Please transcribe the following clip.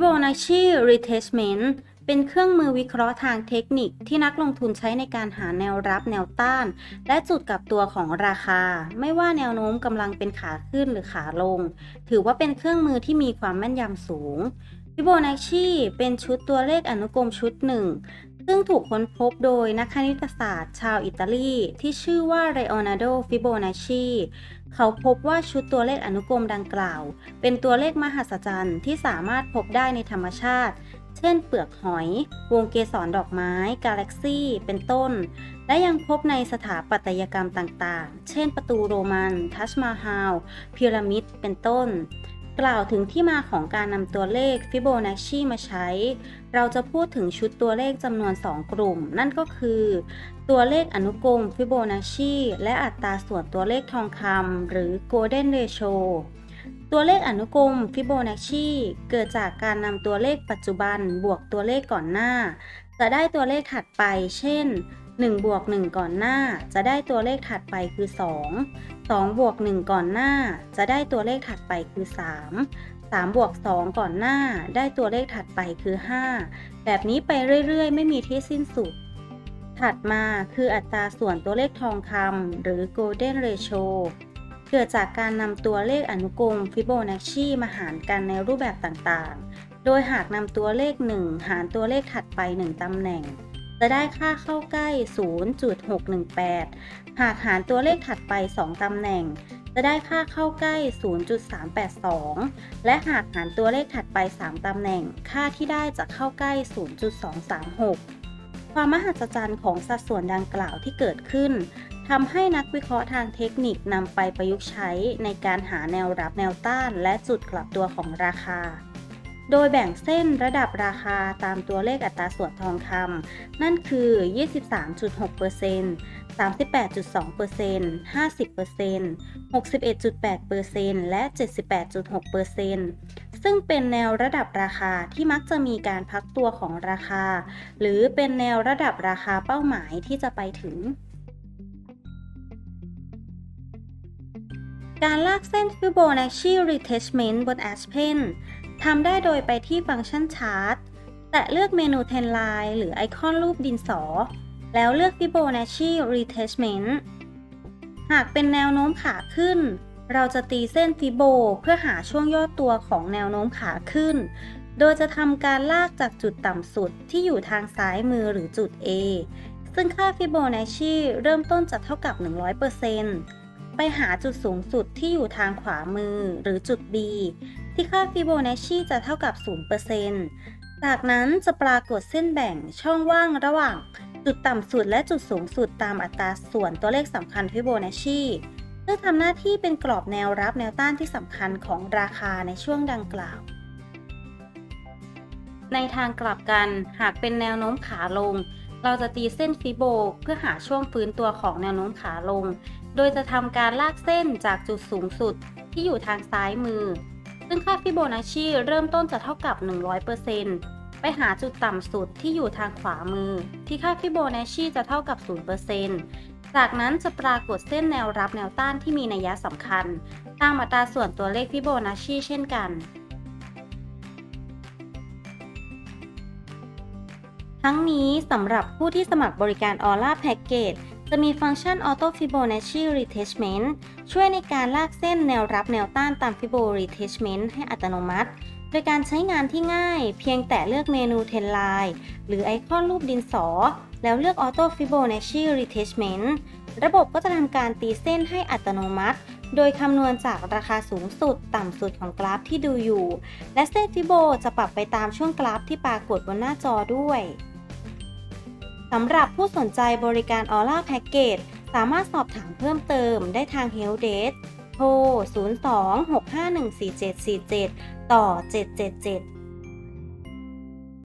Fibonacci Retracement เป็นเครื่องมือวิเคราะห์ทางเทคนิคที่นักลงทุนใช้ในการหาแนวรับแนวต้าน และจุดกลับตัวของราคา ไม่ว่าแนวโน้มกำลังเป็นขาขึ้นหรือขาลง ถือว่าเป็นเครื่องมือที่มีความแม่นยำสูง Fibonacci เป็นชุดตัวเลขอนุกรมชุดหนึ่ง ซึ่งถูกค้นพบโดยนักคณิตศาสตร์ชาวอิตาลีที่ชื่อว่า Leonardo Fibonacci เขาพบว่าชุดตัวเลขอนุกรมดังกล่าว เป็นตัวเลขมหัศจรรย์ที่สามารถพบได้ในธรรมชาติ เช่น เปลือกหอย วงเกสรดอกไม้ กาแล็กซี่ เป็นต้น และยังพบในสถาปัตยกรรมต่างๆ เช่น ประตูโรมัน ทัชมาฮาลพีระมิด เป็นต้น กล่าวถึงที่มาของการนำตัวเลขฟิโบนัชชีมาใช้ เราจะพูดถึงชุดตัวเลขจำนวน 2 กลุ่ม นั่นก็คือ ตัวเลขอนุกรมฟิโบนัชชีและอัตราส่วนตัวเลขทองคำหรือ Golden Ratio ตัวเลขอนุกรมฟิโบนัชชีเกิดจากการนำตัวเลขปัจจุบันบวกตัวเลขก่อนหน้า จะได้ตัวเลขถัดไป เช่น 1บวก1ก่อนหน้า จะได้ตัวเลขถัดไปคือ 2 2บวก1ก่อนหน้า จะได้ตัวเลขถัดไปคือ 3 3บวก2ก่อนหน้า ได้ตัวเลขถัดไปคือ 5 แบบนี้ไปเรื่อย ๆ ไม่มีที่สิ้นสุด ถัดมาคืออัตราส่วนตัวเลขทองคำหรือ Golden Ratio เกิดจากการนำตัวเลขอนุกรมฟิโบนัชชีมาหารกันในรูปแบบต่างๆ โดยหากนำตัวเลข 1 หารตัวเลขถัดไป 1ตำแหน่ง จะได้ค่าเข้าใกล้ 0.618 หากหารตัวเลขถัดไป 2 ตำแหน่ง จะได้ค่าเข้าใกล้ 0.382 และหากหารตัวเลขถัดไป 3 ตำแหน่ง ค่าที่ได้จะเข้าใกล้ 0.236 ความมหัศจรรย์ของสัดส่วนดังกล่าวที่เกิดขึ้นทำให้นักวิเคราะห์ทางเทคนิคนำไปประยุกต์ใช้ในการหาแนวรับแนวต้านและจุดกลับตัวของราคา โดยแบ่งเส้นระดับราคาตามตัวเลขอัตราส่วนทองคำนั่นคือ 23.6% 38.2% 50% 61.8%และ 78.6%ซึ่งเป็นแนวระดับราคาที่มักจะมีการพักตัวของราคา หรือเป็นแนวระดับราคาเป้าหมายที่จะไปถึงการลากเส้น Fibonacci Retracement บน Aspen ทำได้โดยไปที่ฟังก์ชันชาร์ตแตะเลือกเมนู 10 Line หรือไอคอนรูปดินสอ แล้วเลือก Fibonacci Retracement หากเป็นแนวโน้มขาขึ้น เราจะตีเส้นฟิโบเพื่อหาช่วงย่อตัวของแนวโน้มขาขึ้น โดยจะทำการลากจากจุดต่ำสุดที่อยู่ทางซ้ายมือหรือจุด A ซึ่งค่าฟิโบนัชชีเริ่มต้นจะเท่ากับ 100% ไปหาจุดสูงสุดที่อยู่ทางขวามือหรือจุด B ที่ค่าฟิโบนัชชีจะเท่ากับ 0%จากนั้นจะปรากฏเส้นแบ่งช่องว่างระหว่าง จุดต่ำสุดและจุดสูงสุดตามอัตราส่วนตัวเลขสำคัญฟิโบนัชชีซึ่งทำหน้าที่เป็นกรอบแนวรับแนวต้านที่สำคัญของราคาในช่วงดังกล่าว ในทางกลับกันหากเป็นแนวโน้มขาลงเราจะตีเส้นฟิโบเพื่อหาช่วงฟื้นตัวของแนวโน้มขาลง โดยจะทำการลากเส้นจากจุดสูงสุดที่อยู่ทางซ้ายมือ ซึ่งค่าฟิโบนัชชีเริ่มต้นจะเท่ากับ 100%ไปหาจุดต่ำสุดที่อยู่ทางขวามือ ที่ค่าฟิโบนัชชีจะเท่ากับ 0%จากนั้นจะปรากฏเส้นแนวรับแนวต้านที่มีนัยสำคัญตามอัตราส่วนตัวเลขฟิโบนัชชีเช่นกันทั้งนี้สำหรับผู้ที่สมัครบริการ Aura Package จ จะมีฟังก์ชัน Auto Fibonacci Retracement ช่วยในการลากเส้นแนวรับแนวต้านตาม Fibo Retracement ให้อัตโนมัติ โดยการใช้งานที่ง่าย เพียงแต่เลือกเมนู 10 Line หรือไอคอนรูปดินสอ แล้วเลือก Auto Fibonacci Retracement ระบบก็จะทำการตีเส้นให้อัตโนมัติ โดยคำนวณจากราคาสูงสุดต่ำสุดของกราฟที่ดูอยู่ และเส้นฟิโบจะปรับไปตามช่วงกราฟที่ปรากฏบนหน้าจอด้วย สำหรับผู้สนใจบริการออร่าแพ็กเกจสามารถสอบถามเพิ่มเติมได้ทาง Help Desk โทร 02 651 4747 ต่อ 777